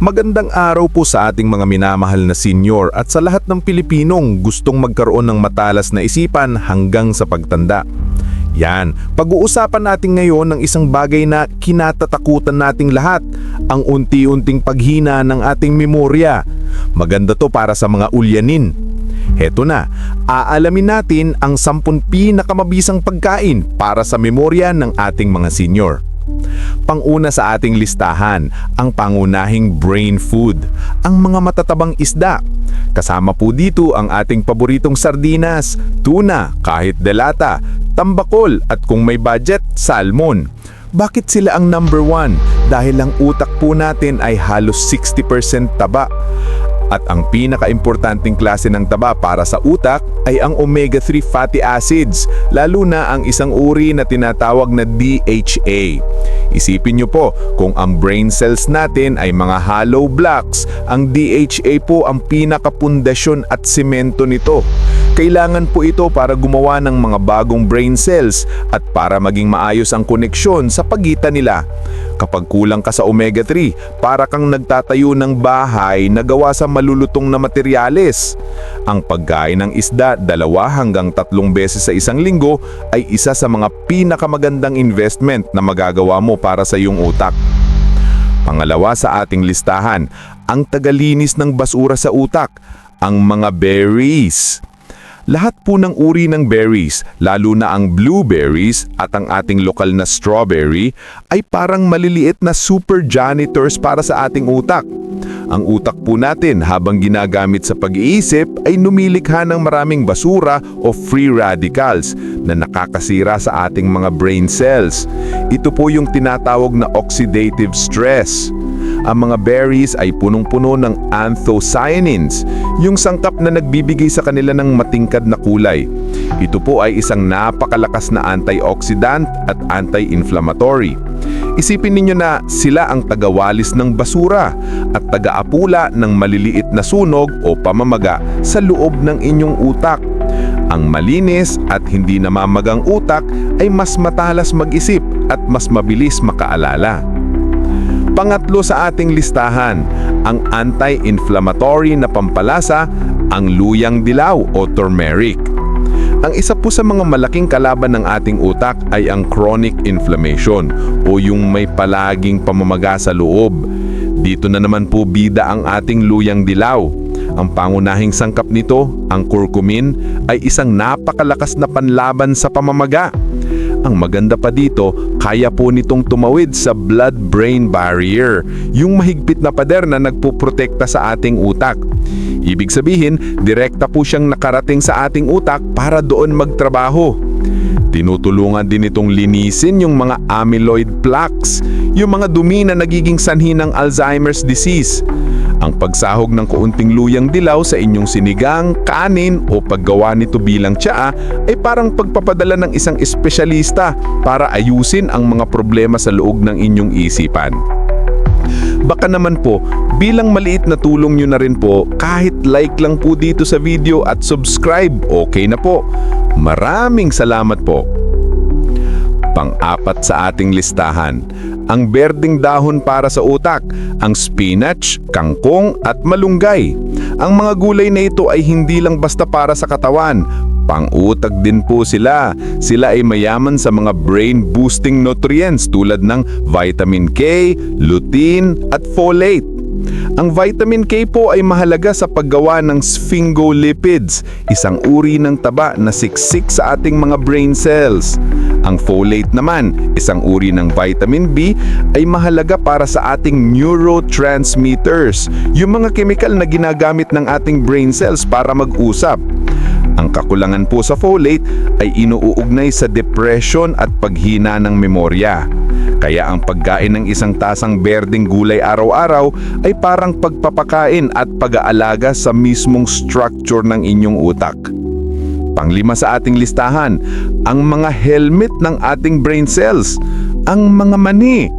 Magandang araw po sa ating mga minamahal na senior at sa lahat ng Pilipinong gustong magkaroon ng matalas na isipan hanggang sa pagtanda. Yan, pag-uusapan natin ngayon ng isang bagay na kinatatakutan nating lahat, ang unti-unting paghina ng ating memorya. Maganda to para sa mga ulyanin. Heto na, aalamin natin ang 10 pinakamabisang pagkain para sa memorya ng ating mga senior. Panguna sa ating listahan, ang pangunahing brain food, ang mga matatabang isda. Kasama po dito ang ating paboritong sardinas, tuna, kahit delata, tambakol at kung may budget, salmon. Bakit sila ang number one? Dahil ang utak po natin ay halos 60% taba. At ang pinakaimportanteng klase ng taba para sa utak ay ang omega-3 fatty acids, lalo na ang isang uri na tinatawag na DHA. Isipin nyo po, kung ang brain cells natin ay mga hollow blocks, ang DHA po ang pinakapundasyon at simento nito. Kailangan po ito para gumawa ng mga bagong brain cells at para maging maayos ang koneksyon sa pagitan nila. Kapag kulang ka sa omega-3, para kang nagtatayo ng bahay na gawa sa malulutong na materyales. Ang pagkain ng isda dalawa hanggang tatlong beses sa isang linggo ay isa sa mga pinakamagandang investment na magagawa mo para sa iyong utak. Pangalawa sa ating listahan, ang tagalinis ng basura sa utak, ang mga berries. Lahat po ng uri ng berries, lalo na ang blueberries at ang ating lokal na strawberry, ay parang maliliit na super janitors para sa ating utak. Ang utak po natin habang ginagamit sa pag-iisip ay numilikha ng maraming basura o free radicals na nakakasira sa ating mga brain cells. Ito po yung tinatawag na oxidative stress. Ang mga berries ay punong-puno ng anthocyanins, yung sangkap na nagbibigay sa kanila ng matingkad na kulay. Ito po ay isang napakalakas na antioxidant at anti-inflammatory. Isipin ninyo na sila ang tagawalis ng basura at tagaapula ng maliliit na sunog o pamamaga sa loob ng inyong utak. Ang malinis at hindi namamagang utak ay mas matalas mag-isip at mas mabilis makaalala. Pangatlo sa ating listahan, ang anti-inflammatory na pampalasa, ang luyang dilaw o turmeric. Ang isa po sa mga malaking kalaban ng ating utak ay ang chronic inflammation o yung may palaging pamamaga sa loob. Dito na naman po bida ang ating luyang dilaw. Ang pangunahing sangkap nito, ang curcumin, ay isang napakalakas na panlaban sa pamamaga. Ang maganda pa dito, kaya po nitong tumawid sa blood-brain barrier, yung mahigpit na pader na nagpuprotekta sa ating utak. Ibig sabihin, direkta po siyang nakarating sa ating utak para doon magtrabaho. Tinutulungan din itong linisin yung mga amyloid plaques, yung mga dumi na nagiging sanhi ng Alzheimer's disease. Ang pagsahog ng kaunting luyang dilaw sa inyong sinigang, kanin o paggawa nito bilang tsaa ay parang pagpapadala ng isang espesyalista para ayusin ang mga problema sa loob ng inyong isipan. Baka naman po, bilang maliit na tulong nyo na rin po, kahit like lang po dito sa video at subscribe, okay na po. Maraming salamat po. Pang-apat sa ating listahan, ang berdeng dahon para sa utak, ang spinach, kangkong at malunggay. Ang mga gulay na ito ay hindi lang basta para sa katawan, pang-utak din po sila. Sila ay mayaman sa mga brain-boosting nutrients tulad ng vitamin K, lutein at folate. Ang vitamin K po ay mahalaga sa paggawa ng sphingolipids, isang uri ng taba na siksik sa ating mga brain cells. Ang folate naman, isang uri ng vitamin B, ay mahalaga para sa ating neurotransmitters, yung mga chemical na ginagamit ng ating brain cells para mag-usap. Ang kakulangan po sa folate ay inuugnay sa depression at paghina ng memorya. Kaya ang pagkain ng isang tasang berdeng gulay araw-araw ay parang pagpapakain at pag-aalaga sa mismong structure ng inyong utak. Panglima sa ating listahan, ang mga helmet ng ating brain cells, ang mga mani.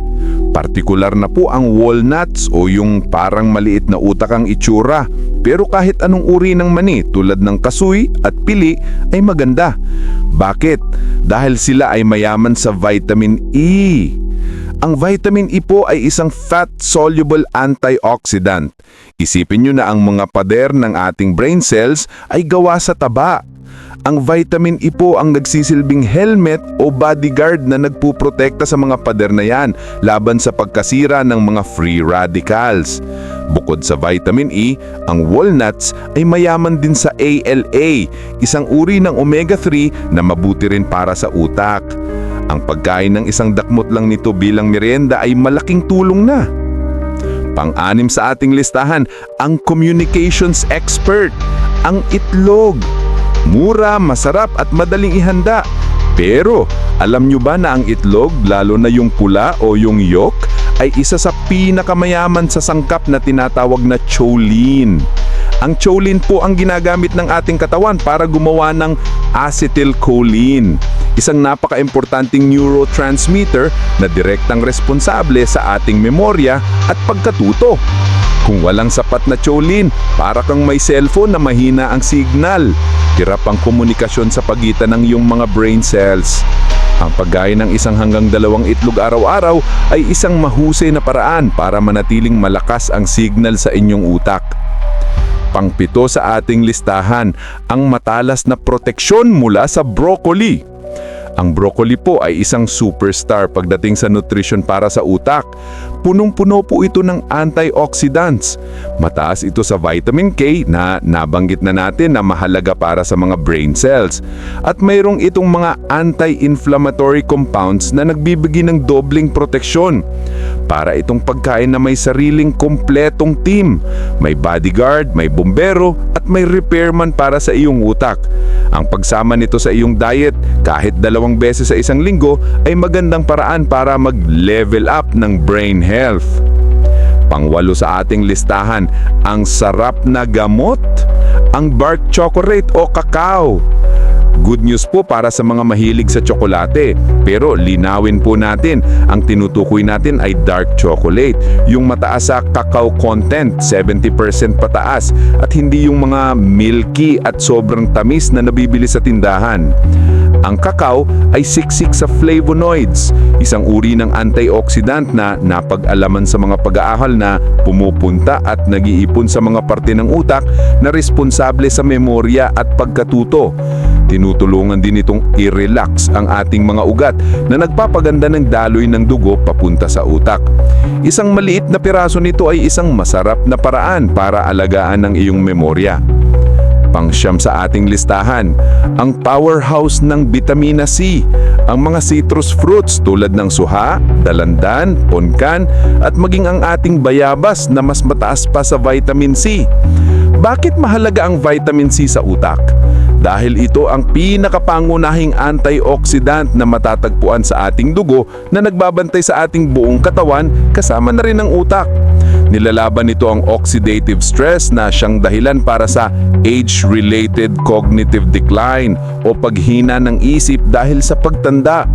Partikular na po ang walnuts o yung parang maliit na utak ang itsura. Pero kahit anong uri ng mani tulad ng kasoy at pili ay maganda. Bakit? Dahil sila ay mayaman sa vitamin E. Ang vitamin E po ay isang fat-soluble antioxidant. Isipin nyo na ang mga pader ng ating brain cells ay gawa sa taba. Ang vitamin E po ang nagsisilbing helmet o bodyguard na nagpuprotekta sa mga pader na yan laban sa pagkasira ng mga free radicals. Bukod sa vitamin E, ang walnuts ay mayaman din sa ALA, isang uri ng omega-3 na mabuti rin para sa utak. Ang pagkain ng isang dakmot lang nito bilang merienda ay malaking tulong na. Pang-anim sa ating listahan, ang communications expert, ang itlog. Mura, masarap at madaling ihanda. Pero, alam nyo ba na ang itlog, lalo na yung pula o yung yolk, ay isa sa pinakamayaman sa sangkap na tinatawag na choline. Ang choline po ang ginagamit ng ating katawan para gumawa ng acetylcholine, isang napaka-importanting neurotransmitter na direktang responsable sa ating memorya at pagkatuto. Kung walang sapat na choline, para kang may cellphone na mahina ang signal. Hirap ang komunikasyon sa pagitan ng iyong mga brain cells. Ang paggain ng isang hanggang dalawang itlog araw-araw ay isang mahusay na paraan para manatiling malakas ang signal sa inyong utak. Pangpito sa ating listahan, ang matalas na proteksyon mula sa broccoli. Ang broccoli po ay isang superstar pagdating sa nutrition para sa utak. Punong-puno po ito ng antioxidants. Mataas ito sa vitamin K na nabanggit na natin na mahalaga para sa mga brain cells. At mayroong itong mga anti-inflammatory compounds na nagbibigay ng dobling proteksyon. Para itong pagkain na may sariling kompletong team. May bodyguard, may bombero at may repairman para sa iyong utak. Ang pagsama nito sa iyong diet kahit dalawang beses sa isang linggo ay magandang paraan para mag-level up ng brain health. Pangwalo sa ating listahan, ang sarap na gamot, ang dark chocolate o kakao. Good news po para sa mga mahilig sa tsokolate. Pero linawin po natin, ang tinutukoy natin ay dark chocolate. Yung mataas sa cacao content, 70% pataas. At hindi yung mga milky at sobrang tamis na nabibili sa tindahan. Ang kakao ay siksik sa flavonoids, isang uri ng antioxidant na napag-alaman sa mga pag-aaral na pumupunta at nag-iipon sa mga parte ng utak na responsable sa memorya at pagkatuto. Tinutulungan din itong i-relax ang ating mga ugat na nagpapaganda ng daloy ng dugo papunta sa utak. Isang maliit na piraso nito ay isang masarap na paraan para alagaan ng iyong memorya. Pangsyam sa ating listahan, ang powerhouse ng vitamina C, ang mga citrus fruits tulad ng suha, dalandan, ponkan, at maging ang ating bayabas na mas mataas pa sa vitamin C. Bakit mahalaga ang vitamin C sa utak? Dahil ito ang pinakapangunahing antioxidant na matatagpuan sa ating dugo na nagbabantay sa ating buong katawan kasama na rin ang utak. Nilalaban nito ang oxidative stress na siyang dahilan para sa age-related cognitive decline o paghina ng isip dahil sa pagtanda.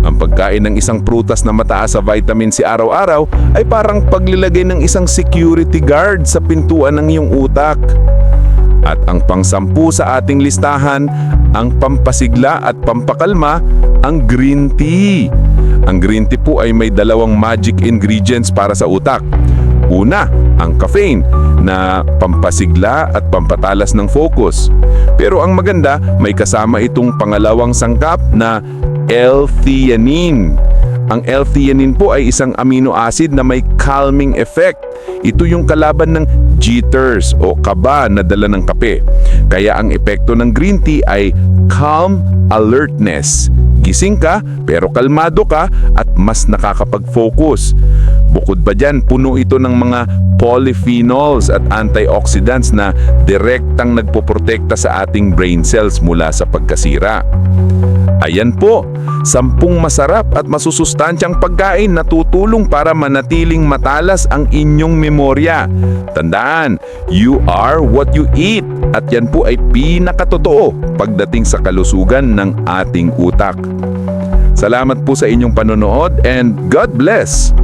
Ang pagkain ng isang prutas na mataas sa vitamin C araw-araw ay parang paglilagay ng isang security guard sa pintuan ng iyong utak. At ang pangsampu sa ating listahan, ang pampasigla at pampakalma, ang green tea. Ang green tea po ay may dalawang magic ingredients para sa utak. Una, ang caffeine na pampasigla at pampatalas ng focus. Pero ang maganda, may kasama itong pangalawang sangkap na L-theanine. Ang L-theanine po ay isang amino acid na may calming effect. Ito yung kalaban ng jitters o kaba na dala ng kape. Kaya ang epekto ng green tea ay calm alertness. Gising ka pero kalmado ka at mas nakakapag-focus. Bukod pa dyan, puno ito ng mga polyphenols at antioxidants na direktang nagpoprotekta sa ating brain cells mula sa pagkasira. Ayan po, sampung masarap at masusustansyang pagkain na tutulong para manatiling matalas ang inyong memorya. Tandaan, you are what you eat at yan po ay pinakatotoo pagdating sa kalusugan ng ating utak. Salamat po sa inyong panonood and God bless!